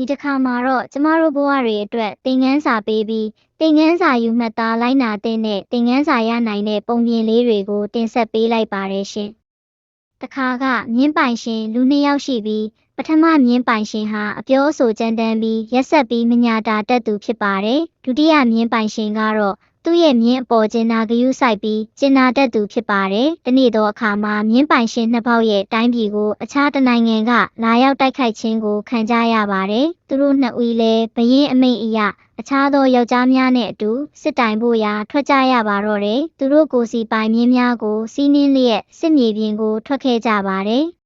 ဒီတစ်ခါမှာတော့ကျမတို့ဘဝတွေအတွက်သင်ခန်းစာပေးပြီးသင်ခန်းစာယူမှတ်သားလိုက်နာတဲ့နဲ့သင်ခန်းစာရနိုင်တဲ့ပုံပြင်လေးတွေကိုတင်ဆက်ပေးလိုက်ပါတယ်ရှင်။တစ်ခါကမြင်းပိုင်ရှင်လူနှစ်ယောက်ရှိပြီးပထမမြင်းပိုင်ရှင်ဟာအပြောအဆိုကြမ်းတမ်းပြီးရက်ဆက်ပြီးမညာတာတတ်သူဖြစ်ပါတယ်။ဒုတိယမြင်းပိုင်ရှင်ကတော့ သူ့ရဲ့မြင်းအပေါ်ကျင်နာဂယုစိုက်ပြီးကျင်နာတတ်သူဖြစ်ပါတယ်။တနေ့တော့အခါမှာမြင်းပိုင်ရှင်နှစ်ပေါက်ရဲ့တိုင်းပြည်ကိုအခြားတစ်နိုင်ငံကလာရောက်တိုက်ခိုက်ခြင်းကိုခံကြရပါတယ်။သူတို့နှစ်ဦးလည်းဘရင်အမိန့်အရအခြားသောယောက်ျားများနဲ့အတူစစ်တိုင်ဖို့ရာထွက်ကြရပါတော့တယ်။သူတို့ကိုယ်စီပိုင်မြင်းများကိုစီးနင်းလျက်စစ်မြေပြင်ကိုထွက်ခဲ့ကြပါတယ်။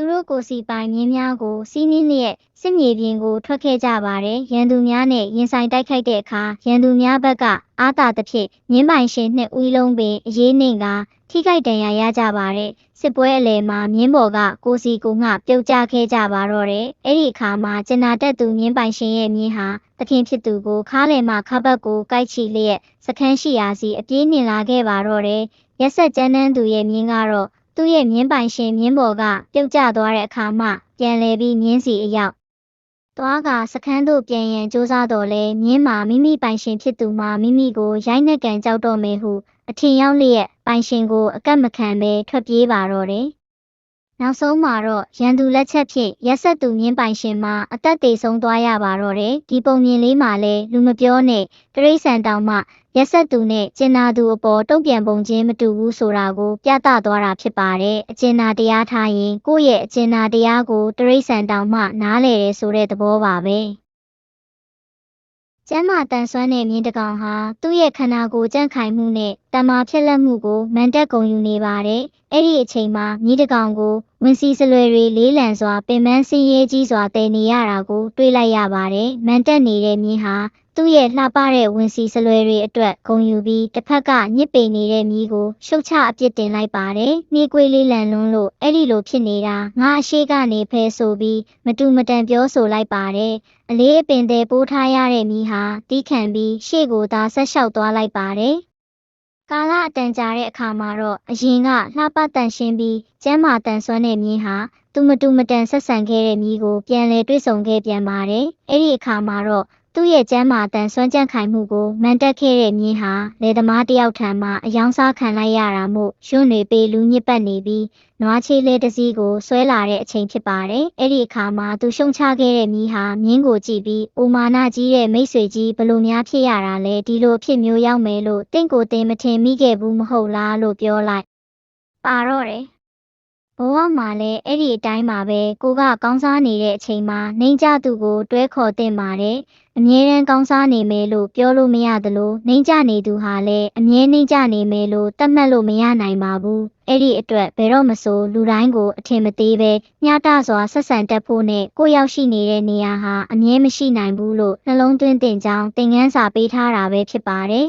သူတို့ကိုယ်စီပိုင်မြင်းများကိုစီးနင်းလျက်စစ်မြေပြင်ကိုထွက်ခဲ့ကြပါတယ်။ရန်သူများနဲ့ရင်ဆိုင်တိုက်ခိုက်တဲ့အခါရန်သူများဘက်ကအာသာသဖြင့်မြင်းပိုင်ရှင်နှစ်ဦးလုံးပင်အရေးနှိမ်ကထိခိုက်ဒဏ်ရာရကြပါတယ်။စစ်ပွဲအလယ်မှာမြင်းပေါ်ကကိုစီကိုငှပြုတ်ကျခဲ့ကြပါတော့တယ်။အဲ့ဒီအခါမှာကျင်နာတက်သူမြင်းပိုင်ရှင်ရဲ့မြင်းဟာသခင်ဖြစ်သူကိုခါးလယ်မှခါဘက်ကိုကိုက်ချီလျက်စခန်းရှိရာစီအပြေးနှင်လာခဲ့ပါတော့တယ်။ရက်ဆက်ကျန်းတန်းသူရဲ့မြင်းကတော့ သူ့ရဲ့မြင်းပိုင်ရှင်မြင်းပေါ်ကပြုတ်ကျသွားတဲ့အခါမှပြန်လဲပြီးမြင်းစီအရောက်သွားကစခန်းသို့ပြန်ရန်စူးစမ်းတော်လဲမြင်းမှာမိမိပိုင်ရှင်ဖြစ်သူမှာမိမိကိုရိုက်နှက်ကန်ကြောက်တော့မယ်ဟုအထင်ရောက်လျက်ပိုင်ရှင်ကိုအကန့်မခံဘဲထွက်ပြေးပါတော့တယ် နောက်ဆုံးမှာတော့ရန်သူလက်ချက်ဖြင့်ရက်ဆက်သူမြင်းပိုင်ရှင်မှာအသက်သေဆုံးသွားရပါတော့တယ်ဒီပုံမြင်လေးမှာလဲလူမပြောနဲ့တရိษံတောင်မှရက်ဆက်သူနဲ့ကျင်နာသူအပေါ်တုံ့ပြန်ပုံချင်းမတူဘူးဆိုတာကိုပြသသွားတာဖြစ်ပါတယ်။အကျင်နာတရားထားရင်ကိုယ့်ရဲ့အကျင်နာတရားကိုတရိษံတောင်မှနားလေတယ်ဆိုတဲ့သဘောပါပဲ။ ကျမ်းမာတန်ဆွမ်းတဲ့မြင်းတကောင်ဟာသူ့ရဲ့ခန္ဓာကိုယ်ကြန့်ခိုင်မှုနဲ့တမာဖြစ်လက်မှုကိုမန်တက်ဂုံယူနေပါတယ်။အဲ့ဒီအချိန်မှာမြင်းတကောင်ကိုဝင်စီစလွယ်တွေလေးလံစွာပင်ပန်းစင်းရဲကြီးစွာတည်နေရတာကို တွေ့လိုက်ရပါတယ်။မန်တက်နေတဲ့မြင်းဟာ သူ့ရဲ့လှပတဲ့ဝင်စီစလွယ်တွေအတွက်ဂုံယူပြီးတစ်ဖက်ကညစ်ပေနေတဲ့မြီးကိုရှုတ်ချအပြစ်တင်လိုက်ပါတယ်။နှီးကွေးလေးလန်လွန်းလို့အဲ့ဒီလိုဖြစ်နေတာငါအရှိကနေဖဲဆိုပြီးမတူမတန်ပြောဆိုလိုက်ပါတယ်။အလေးအပင်သေးပိုးထားရတဲ့မြီးဟာတီးခံပြီးရှေ့ကိုသာဆက်လျှောက်သွားလိုက်ပါတယ်။ကာလအတန်ကြာတဲ့အခါမှာတော့အရင်ကလှပတန်ရှင်းပြီးကျမ်းမာတန်ဆွမ်းတဲ့မြင်းဟာသူမတူမတန်ဆက်ဆံခဲ့တဲ့မြီးကိုပြန်လဲတွေ့ဆုံခဲ့ပြန်ပါတယ်။အဲ့ဒီအခါမှာတော့ သူ့ရဲ့ကျမ်းမာတန်ဆွမ်းကြန့်ခိုင်မှုကိုမန်တက်ခဲ့တဲ့မြင်းဟာလယ်သမားတယောက်ထံမှအယောင်စားခံလိုက်ရတာမို့ရွံ့နေပေလူညစ်ပတ်နေပြီးနွားချေးလေးတစ်စီးကိုဆွဲလာတဲ့အချိန်ဖြစ်ပါတယ်။အဲ့ဒီအခါမှာသူရှုံချခဲ့တဲ့မြင်းဟာမြင်းကိုကြည့်ပြီးအိုမာနာကြီးရဲ့မိတ်ဆွေကြီးဘလို့များဖြစ်ရတာလဲဒီလိုဖြစ်မျိုးရောက်မယ်လို့တင့်ကိုတင်မထင်မိခဲ့ဘူးမဟုတ်လားလို့ပြောလိုက်ပါတော့တယ် ဘဝမှာလည်းအဲ့ဒီအတိုင်းပါပဲကိုကကောင်းစားနေတဲ့အချိန်မှာနှိမ်ကြသူကိုတွဲခေါ်တင်ပါတယ်အမြဲတမ်းကောင်းစားနေမယ်လို့ပြောလို့မရသလိုနှိမ်ကြနေသူဟာလည်းအမြဲနှိမ်ကြနေမယ်လို့သတ်မှတ်လို့မရနိုင်ပါဘူးအဲ့ဒီအတွက်ဘယ်တော့မဆိုလူတိုင်းကိုအထင်မသေးပဲညှတာစွာဆက်ဆံတတ်ဖို့နဲ့ကိုယ့်ရောက်ရှိနေတဲ့နေရာဟာအမြဲမရှိနိုင်ဘူးလို့နှလုံးသွင်းတင်ကြောင်းသင်ခန်းစာပေးထားတာပဲဖြစ်ပါတယ်